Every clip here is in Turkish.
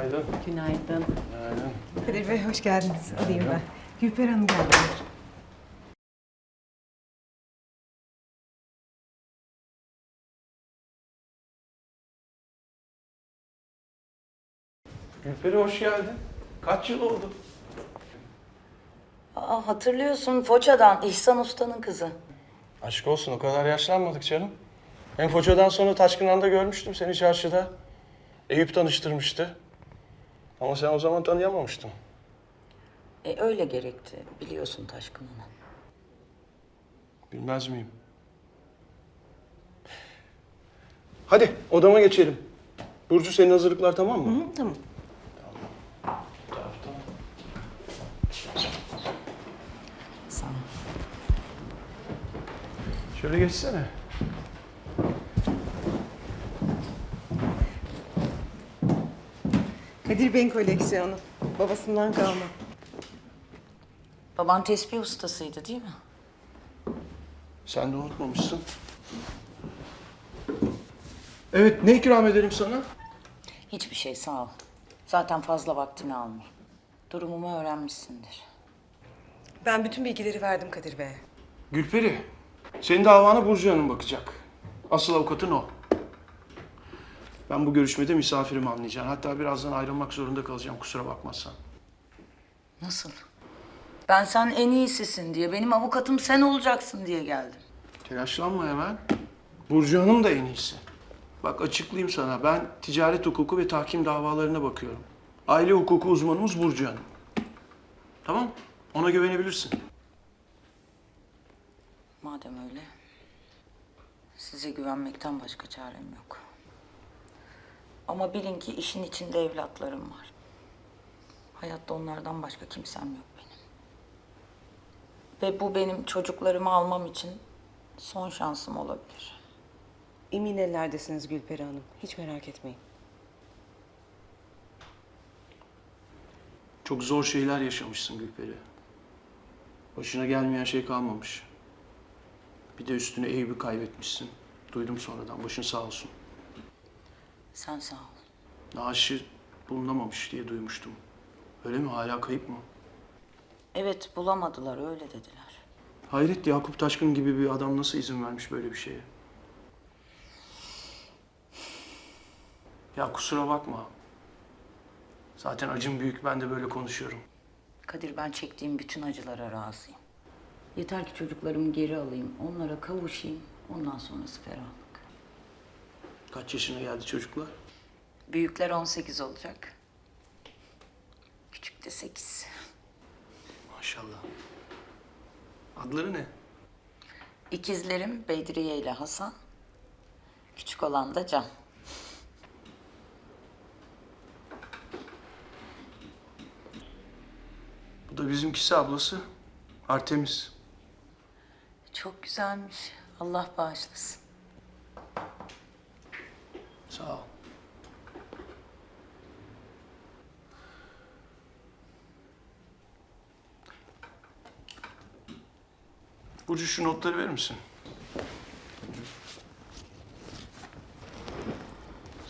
Günaydın. Günaydın. Günaydın. Kadir Bey hoş geldiniz. Alayım ben. Gülper Hanım geldi. Gülperi hoş geldin. Kaç yıl oldu? Aa, hatırlıyorsun Foça'dan İhsan Usta'nın kızı. Aşk olsun o kadar yaşlanmadık canım. Hem Foça'dan sonra Taşkınan'da görmüştüm seni çarşıda. Eyüp tanıştırmıştı. Ama sen o zaman tanıyamamıştın. E öyle gerekti biliyorsun Taşkın Ana. Bilmez miyim? Hadi odama geçelim. Burcu senin hazırlıklar tamam mı? Hı, tamam. Taraftan. Sağ ol. Şöyle geçsene. Kadir Bey'in koleksiyonu. Babasından kalma. Baban tespih ustasıydı değil mi? Sen de unutmamışsın. Evet ne ikram ederim sana? Hiçbir şey sağ ol. Zaten fazla vaktini alma. Durumumu öğrenmişsindir. Ben bütün bilgileri verdim Kadir Bey'e. Gülperi, senin davana Burcu Hanım bakacak. Asıl avukatın o. Ben bu görüşmede misafirim anlayacaksın. Hatta birazdan ayrılmak zorunda kalacağım kusura bakmazsan. Nasıl? Ben sen en iyisisin diye, benim avukatım sen olacaksın diye geldim. Telaşlanma hemen. Burcu Hanım da en iyisi. Bak açıklayayım sana. Ben ticaret hukuku ve tahkim davalarına bakıyorum. Aile hukuku uzmanımız Burcu Hanım. Tamam Ona güvenebilirsin. Madem öyle, size güvenmekten başka çarem yok. Ama bilin ki işin içinde evlatlarım var. Hayatta onlardan başka kimsem yok benim. Ve bu benim çocuklarımı almam için son şansım olabilir. Emin ellerdesiniz Gülperi Hanım. Hiç merak etmeyin. Çok zor şeyler yaşamışsın Gülperi. Başına gelmeyen şey kalmamış. Bir de üstüne Eyüp'ü kaybetmişsin. Duydum sonradan. Başın sağ olsun. Sen sağ ol. Naaşı bulunamamış diye duymuştum. Öyle mi? Hala kayıp mı? Evet bulamadılar öyle dediler. Hayret Yakup Taşkın gibi bir adam nasıl izin vermiş böyle bir şeye? Ya kusura bakma. Zaten acım büyük. Ben de böyle konuşuyorum. Kadir ben çektiğim bütün acılara razıyım. Yeter ki çocuklarımı geri alayım, onlara kavuşayım. Ondan sonrası ferahlık. Kaç yaşına geldi çocuklar? Büyükler 18 olacak. Küçük de 8. Maşallah. Adları ne? İkizlerim Bedriye ile Hasan. Küçük olan da Can. Bu da bizimkisi ablası. Artemis. Çok güzelmiş. Allah bağışlasın. Sağ ol. Burcu şu notları verir misin?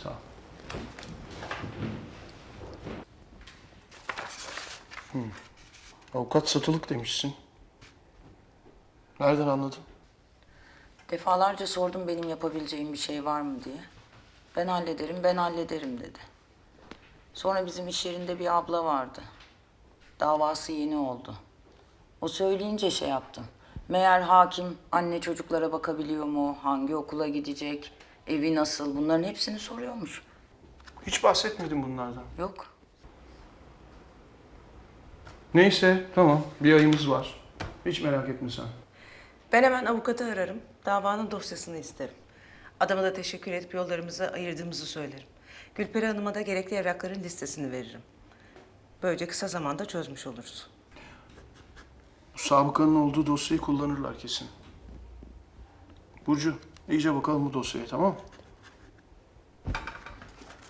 Sağ ol. Hmm. Avukat satılık demişsin. Nereden anladın? Defalarca sordum benim yapabileceğim bir şey var mı diye. Ben hallederim, ben hallederim dedi. Sonra bizim iş yerinde bir abla vardı. Davası yeni oldu. O söyleyince şey yaptım. Meğer hakim anne çocuklara bakabiliyor mu, hangi okula gidecek, evi nasıl bunların hepsini soruyormuş. Hiç bahsetmedim bunlardan. Yok. Neyse tamam bir ayımız var. Hiç merak etme sen. Ben hemen avukatı ararım. Davanın dosyasını isterim. Adama da teşekkür edip yollarımızı ayırdığımızı söylerim. Gülperi Hanım'a da gerekli evrakların listesini veririm. Böylece kısa zamanda çözmüş oluruz. Bu sabıkanın olduğu dosyayı kullanırlar kesin. Burcu iyice bakalım bu dosyaya tamam mı?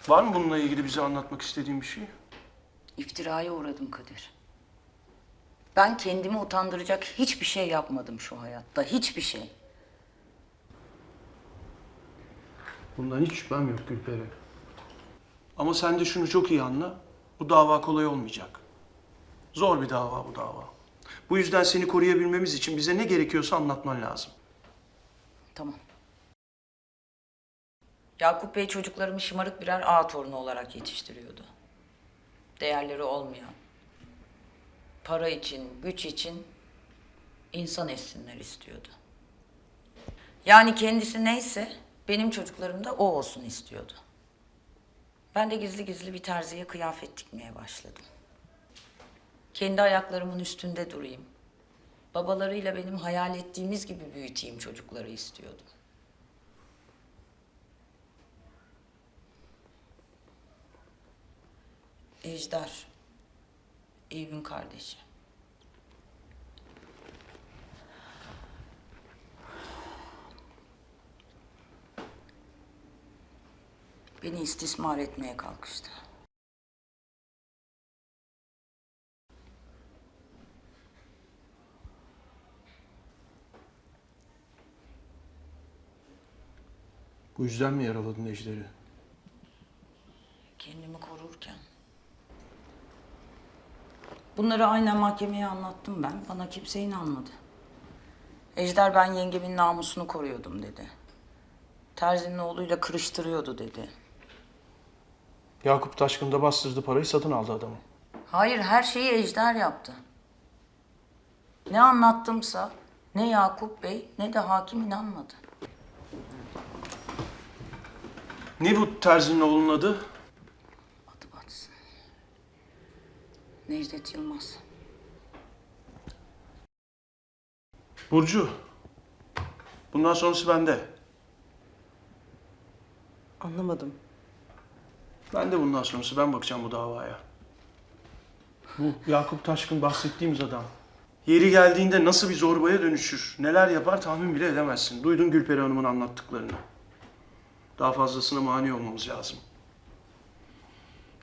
Var mı bununla ilgili bize anlatmak istediğin bir şey? İftiraya uğradım Kadir. Ben kendimi utandıracak hiçbir şey yapmadım şu hayatta. Hiçbir şey. Bundan hiç şüphem yok Gülperi. Ama sen de şunu çok iyi anla. Bu dava kolay olmayacak. Zor bir dava bu dava. Bu yüzden seni koruyabilmemiz için bize ne gerekiyorsa anlatman lazım. Tamam. Yakup Bey çocuklarımı şımarık birer ağa torunu olarak yetiştiriyordu. Değerleri olmayan, para için, güç için insan etsinler istiyordu. Yani kendisi neyse benim çocuklarım da o olsun istiyordu. Ben de gizli gizli bir terziye kıyafet dikmeye başladım. Kendi ayaklarımın üstünde durayım. Babalarıyla benim hayal ettiğimiz gibi büyüteyim çocukları istiyordum. Ejder, Eyüp'ün kardeşi. Beni istismar etmeye kalkıştı. Bu yüzden mi yaraladın Ejder'i? Kendimi korurken. Bunları aynen mahkemeye anlattım ben. Bana kimse inanmadı. Ejder ben yengemin namusunu koruyordum dedi. Terzinin oğluyla kırıştırıyordu dedi. Yakup Taşkın da bastırdı parayı satın aldı adamı. Hayır her şeyi Ejder yaptı. Ne anlattımsa ne Yakup Bey ne de hakim inanmadı. Ne bu terzinin oğlunun adı? Adı batsın. Necdet Yılmaz. Burcu. Bundan sonrası bende. Anlamadım. Ben de bundan sonrası ben bakacağım bu davaya. Bu Yakup Taşkın bahsettiğimiz adam. Yeri geldiğinde nasıl bir zorbaya dönüşür, neler yapar tahmin bile edemezsin. Duydun Gülperi Hanım'ın anlattıklarını. Daha fazlasına mani olmamız lazım.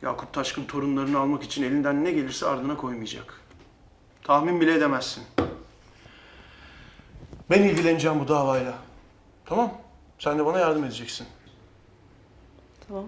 Yakup Taşkın torunlarını almak için elinden ne gelirse ardına koymayacak. Tahmin bile edemezsin. Ben ilgileneceğim bu davayla. Tamam. Sen de bana yardım edeceksin. Tamam.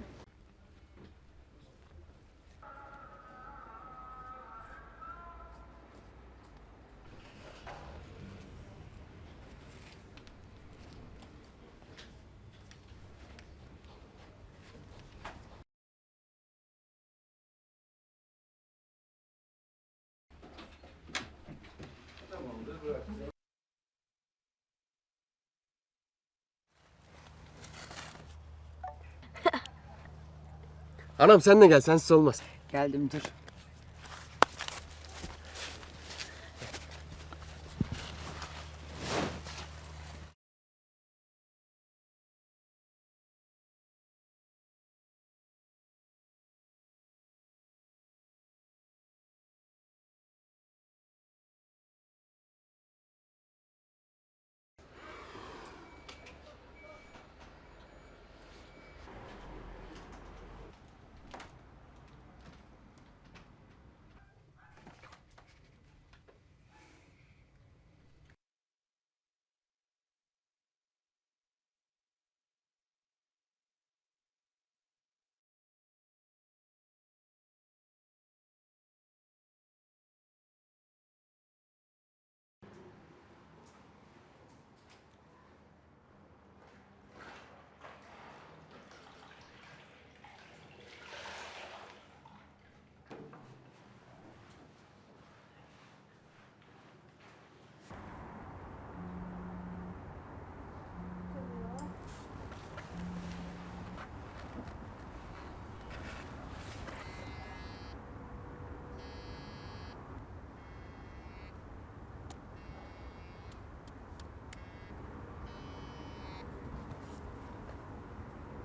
Anam sen de gel sensiz olmaz. Geldim dur.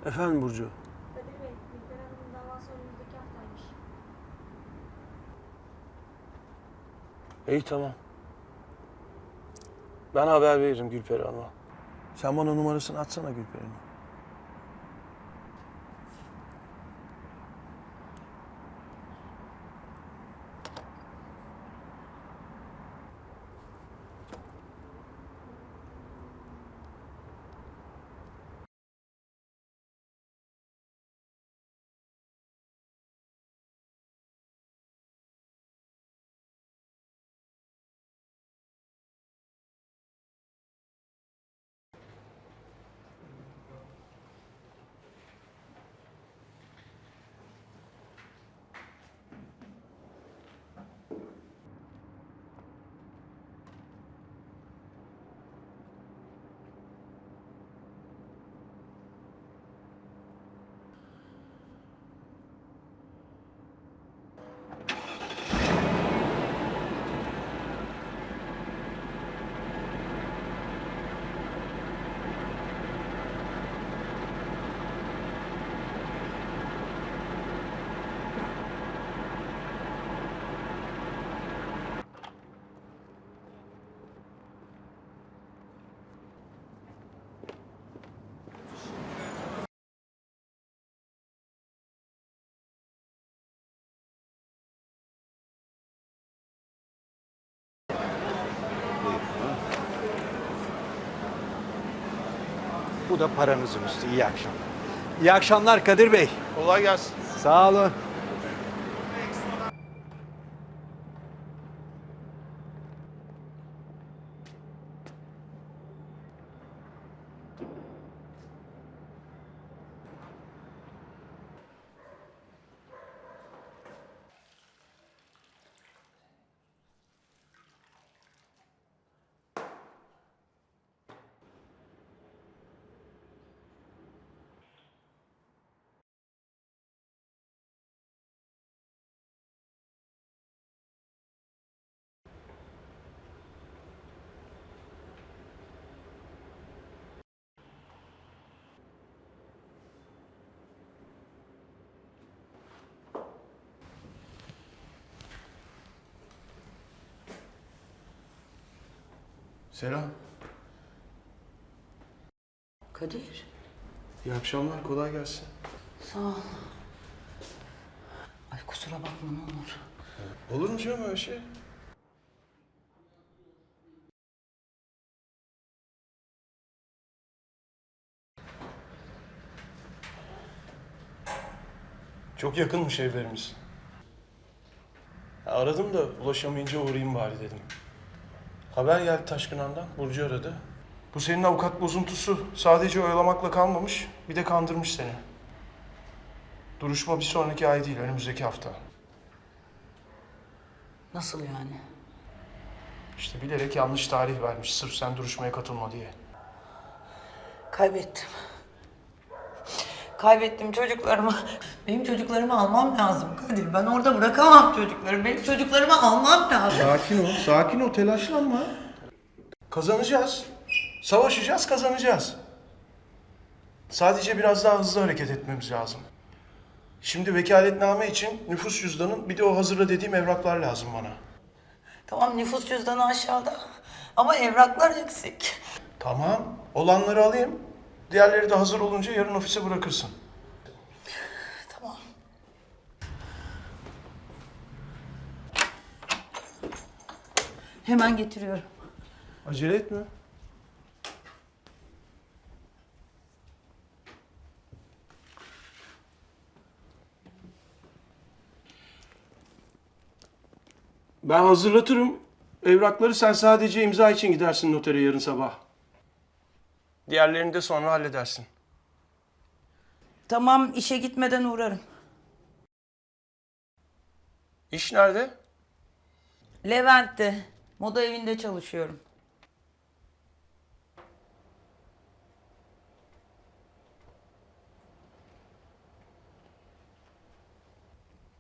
Efendim Burcu. Kadir Bey, Gülper Hanım'ın davası önümüzdeki haftaymış. İyi tamam. Ben haber veririm Gülperi Hanım'a. Sen bana numarasını atsana Gülperi'nin. Bu da paranızın üstü. İyi akşamlar. İyi akşamlar Kadir Bey. Kolay gelsin. Sağ olun. Selam. Kadir, İyi akşamlar. Kolay gelsin. sağ ol. Ay kusura bakma ne olur. Olur mu canım öyle şey? Çok yakınmış evlerimiz. Ya Aradım da ulaşamayınca uğrayayım bari dedim. Haber geldi Taşkınan'dan. Burcu aradı. Bu senin avukat bozuntusu sadece oyalamakla kalmamış, bir de kandırmış seni. Duruşma bir sonraki ay değil, önümüzdeki hafta. Nasıl yani? İşte bilerek yanlış tarih vermiş sırf sen duruşmaya katılma diye. Kaybettim. Kaybettim çocuklarımı. Benim çocuklarımı almam lazım Kadir. Ben orada bırakamam çocukları. Benim çocuklarımı almam lazım. Sakin ol, sakin ol, telaşlanma. Kazanacağız. Savaşacağız, kazanacağız. Sadece biraz daha hızlı hareket etmemiz lazım. Şimdi vekaletname için nüfus cüzdanın bir de o hazırla dediğim evraklar lazım bana. Tamam nüfus cüzdanı aşağıda. Ama evraklar eksik. Tamam, olanları alayım. Diğerleri de hazır olunca yarın ofise bırakırsın. Tamam. Hemen getiriyorum. Acele etme. Ben hazırlatırım. Evrakları sen sadece imza için gidersin notere yarın sabah. Diğerlerini de sonra halledersin. Tamam işe gitmeden uğrarım. İş nerede? Levent'te. Moda evinde çalışıyorum.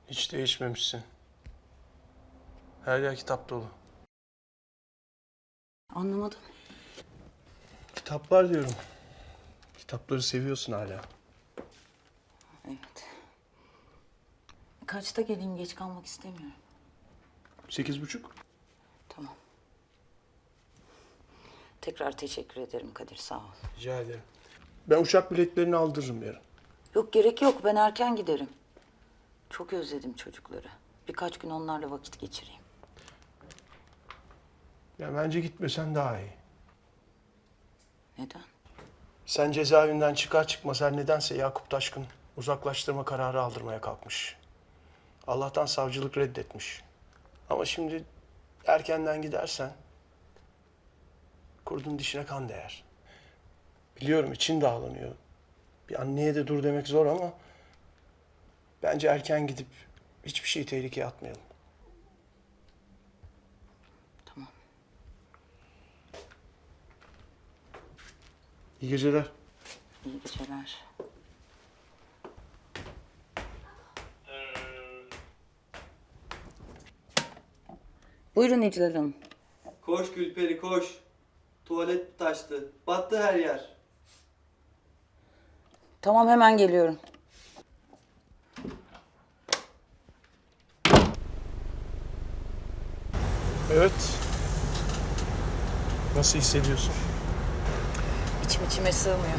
Hiç değişmemişsin. Her yer kitap dolu. Anlamadım. Kitaplar diyorum. Kitapları seviyorsun hala. Evet. Kaçta geleyim geç kalmak istemiyorum. Sekiz buçuk. Tamam. Tekrar teşekkür ederim Kadir sağ ol. Rica ederim. Ben uçak biletlerini aldırırım yarın. Yok gerek yok ben erken giderim. Çok özledim çocukları. Birkaç gün onlarla vakit geçireyim. Ya bence gitmesen daha iyi. Neden? Sen cezaevinden çıkar çıkmaz her nedense Yakup Taşkın uzaklaştırma kararı aldırmaya kalkmış. Allah'tan savcılık reddetmiş. Ama şimdi erkenden gidersen kurdun dişine kan değer. Biliyorum için dağlanıyor. Bir anneye de dur demek zor ama bence erken gidip hiçbir şeyi tehlikeye atmayalım. Tamam. İyi geceler. İyi geceler. Buyurun İclal Hanım. Koş Gülperi koş. Tuvalet taştı. Battı her yer. Tamam hemen geliyorum. Evet. Nasıl hissediyorsun? İçim içime sığmıyor.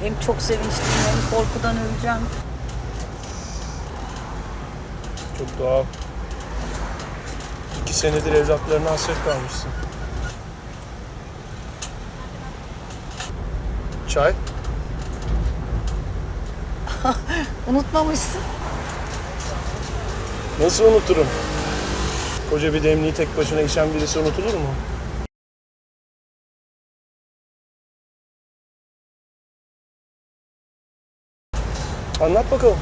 Hem çok sevinçliyim hem korkudan öleceğim. Çok doğal. İki senedir evlatlarına hasret kalmışsın. Çay? Unutmamışsın. Nasıl unuturum? Koca bir demliği tek başına içen birisi unutulur mu? Anlat bakalım.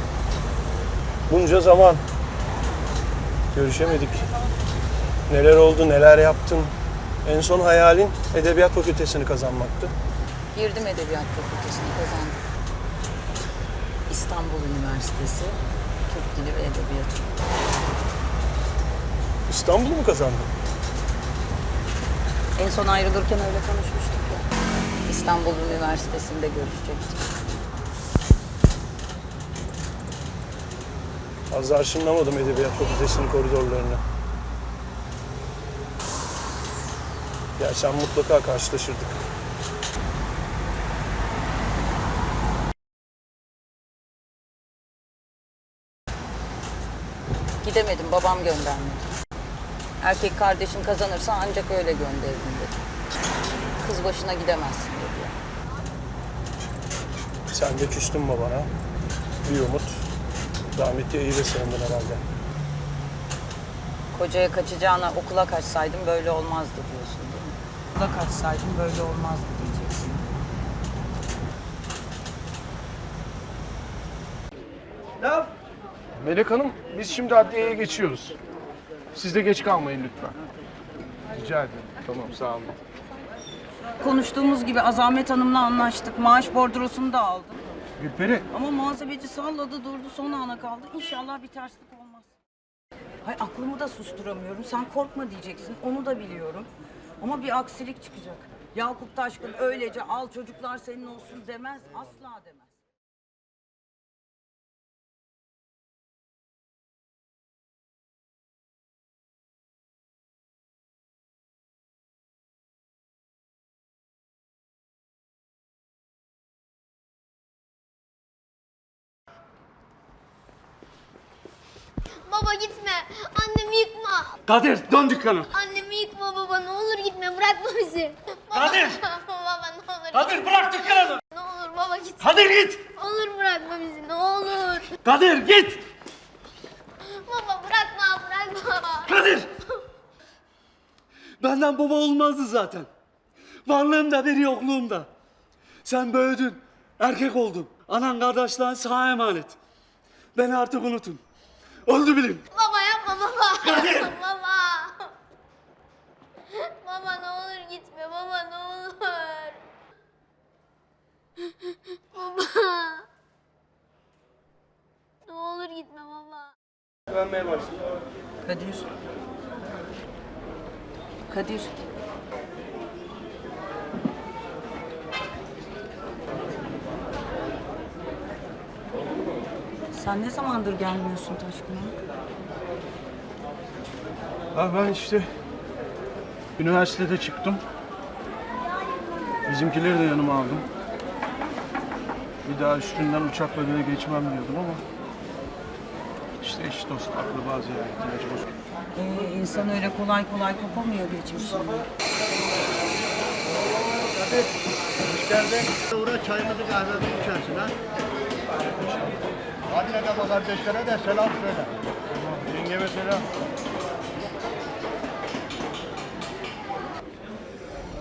Bunca zaman görüşemedik. Neler oldu, neler yaptın? En son hayalin edebiyat fakültesini kazanmaktı. Girdim Edebiyat Fakültesini kazandım. İstanbul Üniversitesi Türk Dili ve Edebiyatı. İstanbul'u mu kazandın? En son ayrılırken öyle konuşmuştuk ya. İstanbul Üniversitesi'nde görüşecektik. Az da arşınlamadım edebiyat fakültesinin koridorlarını. Gelsen mutlaka karşılaşırdık. Gidemedim, babam göndermedi. Erkek kardeşin kazanırsa ancak öyle gönderirim dedi. Kız başına gidemezsin dedi. Sen de küstün babana. Bir umut. Rahmetli iyi ve sığındın herhalde. Kocaya kaçacağına okula kaçsaydım böyle olmazdı diyorsun değil mi? Okula kaçsaydım böyle olmazdı diyeceksin. Laf. Melek Hanım, biz şimdi adliyeye geçiyoruz. Siz de geç kalmayın lütfen. Rica ederim. Tamam, sağ olun. Konuştuğumuz gibi Azamet Hanım'la anlaştık. Maaş bordrosunu da aldım. Gülperi, Ama muhasebeci salladı durdu son ana kaldı. İnşallah bir terslik olmaz. Hay aklımı da susturamıyorum. Sen korkma diyeceksin. Onu da biliyorum. Ama bir aksilik çıkacak. Yakup Taşkın öylece al çocuklar senin olsun demez. Asla demez. Baba gitme. Annemi yıkma. Kadir dön dükkana. Annemi yıkma baba. Ne olur gitme. Bırakma bizi. Baba. Kadir! baba ne olur. Kadir bırak dükkanı. Ne olur baba git. Kadir git. Olur bırakma bizi. Ne olur. Kadir git. Baba bırakma bırakma. Kadir. Benden baba olmazdı zaten. Varlığımda bir yokluğumda. Sen büyüdün. Erkek oldun. Anan kardeşlerin sana emanet. Beni artık unutun. Öldü bilin. Baba yapma baba. Kadir! baba. Baba ne olur gitme. Baba ne olur. Baba. Ne olur gitme baba. Kadir. Kadir. Sen ne zamandır gelmiyorsun Taşkın'a? Ha ben işte üniversitede çıktım. Bizimkileri de yanıma aldım. Bir daha üstünden uçakla bile geçmem diyordum ama işte eş dost akraba ziyaretine mecbur. Ee, insan öyle kolay kolay kopamıyor geçmişinden. Uğra çayımızı kahvemizi içersin ha. Hadi de kardeşlere de selam söyle. Yengeme selam.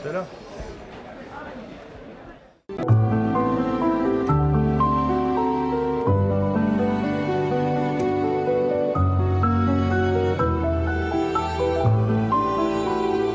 Selam.